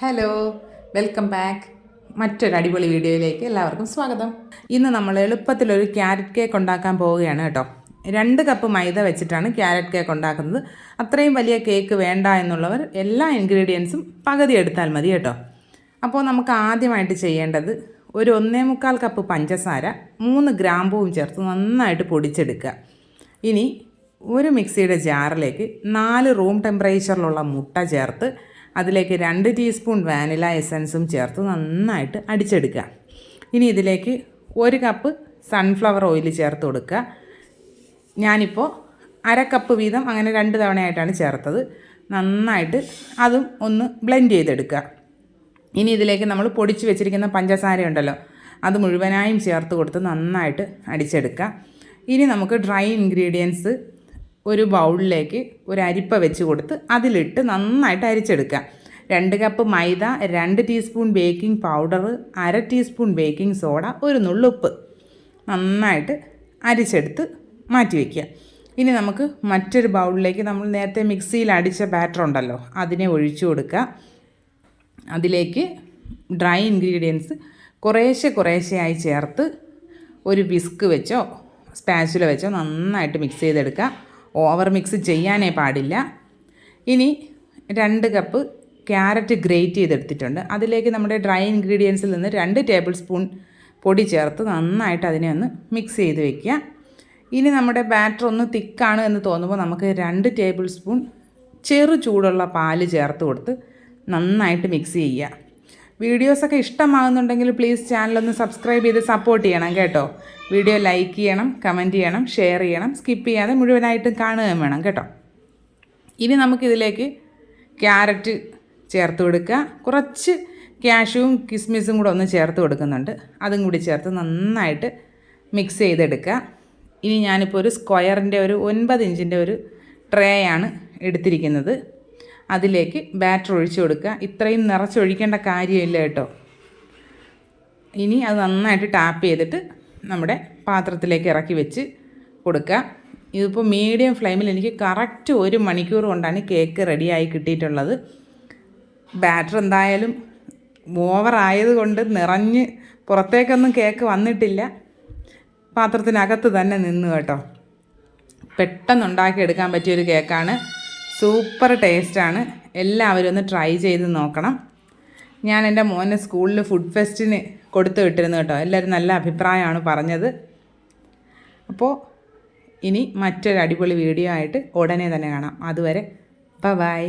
Hello welcome back മറ്റൊരു അടിപൊളി വീഡിയോയിലേക്ക് എല്ലാവർക്കും സ്വാഗതം. ഇന്ന് നമ്മൾ എളുപ്പത്തിലൊരു ക്യാരറ്റ് കേക്ക് ഉണ്ടാക്കാൻ പോവുകയാണ് കേട്ടോ. രണ്ട് കപ്പ് മൈദ വെച്ചിട്ടാണ് ക്യാരറ്റ് കേക്ക് ഉണ്ടാക്കുന്നത്. അത്രയും വലിയ കേക്ക് വേണ്ട എന്നുള്ളവർ എല്ലാ ഇൻഗ്രീഡിയൻസും പകുതി എടുത്താൽ മതി കേട്ടോ. അപ്പോൾ നമുക്ക് ആദ്യമായിട്ട് ചെയ്യേണ്ടത് ഒരു ഒന്നേ മുക്കാൽ കപ്പ് പഞ്ചസാര മൂന്ന് ഗ്രാമ്പൂവും ചേർത്ത് നന്നായിട്ട് പൊടിച്ചെടുക്കുക. ഇനി ഒരു മിക്സിയുടെ ജാറിലേക്ക് നാല് റൂം ടെമ്പറേച്ചറിലുള്ള മുട്ട ചേർത്ത് അതിലേക്ക് രണ്ട് ടീസ്പൂൺ വാനില എസൻസും ചേർത്ത് നന്നായിട്ട് അടിച്ചെടുക്കുക. ഇനി ഇതിലേക്ക് ഒരു കപ്പ് സൺഫ്ലവർ ഓയിൽ ചേർത്ത് കൊടുക്കുക. ഞാനിപ്പോൾ അര കപ്പ് വീതം അങ്ങനെ രണ്ട് തവണയായിട്ടാണ് ചേർത്തത്. നന്നായിട്ട് അതും ഒന്ന് ബ്ലെൻഡ് ചെയ്തെടുക്കുക. ഇനി ഇതിലേക്ക് നമ്മൾ പൊടിച്ച് വെച്ചിരിക്കുന്ന പഞ്ചസാര ഉണ്ടല്ലോ അത് മുഴുവനായും ചേർത്ത് കൊടുത്ത് നന്നായിട്ട് അടിച്ചെടുക്കുക. ഇനി നമുക്ക് ഡ്രൈ ഇൻഗ്രീഡിയൻസ് ഒരു ബൗളിലേക്ക് ഒരു അരിപ്പ വെച്ച് കൊടുത്ത് അതിലിട്ട് നന്നായിട്ട് അരിച്ചെടുക്കുക. രണ്ട് കപ്പ് മൈദ രണ്ട് ടീസ്പൂൺ ബേക്കിംഗ് പൗഡർ അര ടീസ്പൂൺ ബേക്കിംഗ് സോഡ ഒരു നുള്ളുപ്പ് നന്നായിട്ട് അരിച്ചെടുത്ത് മാറ്റി വയ്ക്കുക ഇനി നമുക്ക് മറ്റൊരു ബൗളിലേക്ക് നമ്മൾ നേരത്തെ മിക്സിയിൽ അടിച്ച ബാറ്റർ ഉണ്ടല്ലോ അതിനെ ഒഴിച്ചു കൊടുക്കുക. അതിലേക്ക് ഡ്രൈ ഇൻഗ്രീഡിയൻസ് കുറേശ്ശെ കുറേശ്ശെയായി ചേർത്ത് ഒരു വിസ്ക് വെച്ചോ സ്പാച്ചുല വെച്ചോ നന്നായിട്ട് മിക്സ് ചെയ്തെടുക്കുക. ഓവർ മിക്സ് ചെയ്യാനേ പാടില്ല. ഇനി രണ്ട് കപ്പ് ക്യാരറ്റ് ഗ്രേറ്റ് ചെയ്തെടുത്തിട്ടുണ്ട്. അതിലേക്ക് നമ്മുടെ ഡ്രൈ ഇൻഗ്രീഡിയൻസിൽ നിന്ന് രണ്ട് ടേബിൾ സ്പൂൺ പൊടി ചേർത്ത് നന്നായിട്ട് അതിനെ ഒന്ന് മിക്സ് ചെയ്ത് വെക്കുക. ഇനി നമ്മുടെ ബാറ്റർ ഒന്ന് തിക്കാണ് എന്ന് തോന്നുമ്പോൾ നമുക്ക് രണ്ട് ടേബിൾ സ്പൂൺ ചെറു ചൂടുള്ള പാൽ ചേർത്ത് കൊടുത്ത് നന്നായിട്ട് മിക്സ് ചെയ്യുക. വീഡിയോസൊക്കെ ഇഷ്ടമാകുന്നുണ്ടെങ്കിൽ പ്ലീസ് ചാനലൊന്ന് സബ്സ്ക്രൈബ് ചെയ്ത് സപ്പോർട്ട് ചെയ്യണം കേട്ടോ. വീഡിയോ ലൈക്ക് ചെയ്യണം കമന്റ് ചെയ്യണം ഷെയർ ചെയ്യണം സ്കിപ്പ് ചെയ്യാതെ മുഴുവനായിട്ടും കാണുകയും വേണം കേട്ടോ. ഇനി നമുക്കിതിലേക്ക് ക്യാരറ്റ് ചേർത്ത് കൊടുക്കുക. കുറച്ച് ക്യാഷുവും കിസ്മിസും കൂടെ ഒന്ന് ചേർത്ത് കൊടുക്കുന്നുണ്ട്. അതും കൂടി ചേർത്ത് നന്നായിട്ട് മിക്സ് ചെയ്തെടുക്കുക. ഇനി ഞാനിപ്പോൾ ഒരു സ്ക്വയറിന്റെ ഒരു ഒൻപത് ഇഞ്ചിന്റെ ഒരു ട്രേയാണ് എടുത്തിരിക്കുന്നത്. അതിലേക്ക് ബാറ്റർ ഒഴിച്ചു കൊടുക്കുക. ഇത്രയും നിറച്ചൊഴിക്കേണ്ട കാര്യമില്ല കേട്ടോ. ഇനി അത് നന്നായിട്ട് ടാപ്പ് ചെയ്തിട്ട് നമ്മുടെ പാത്രത്തിലേക്ക് ഇറക്കി വെച്ച് കൊടുക്കുക. ഇതിപ്പോൾ മീഡിയം ഫ്ലെയിമിൽ എനിക്ക് കറക്റ്റ് ഒരു മണിക്കൂർ കൊണ്ടാണ് കേക്ക് റെഡിയായി കിട്ടിയിട്ടുള്ളത്. ബാറ്റർ എന്തായാലും ഓവർ ആയതുകൊണ്ട് നിറഞ്ഞ് പുറത്തേക്കൊന്നും കേക്ക് വന്നിട്ടില്ല. പാത്രത്തിനകത്ത് തന്നെ നിന്ന് കേട്ടോ. പെട്ടെന്ന് ഉണ്ടാക്കിയെടുക്കാൻ പറ്റിയൊരു കേക്കാണ് സൂപ്പർ ടേസ്റ്റാണ്. എല്ലാവരും ഒന്ന് ട്രൈ ചെയ്ത് നോക്കണം. ഞാൻ എന്റെ മോനെ സ്കൂളിൽ ഫുഡ് ഫെസ്റ്റിന് കൊടുത്തു വിട്ടിരുന്നു കേട്ടോ. എല്ലാവരും നല്ല അഭിപ്രായമാണ് പറഞ്ഞത്. അപ്പോൾ ഇനി മറ്റൊരു അടിപൊളി വീഡിയോ ആയിട്ട് ഉടനെ തന്നെ കാണാം. അതുവരെ ബൈ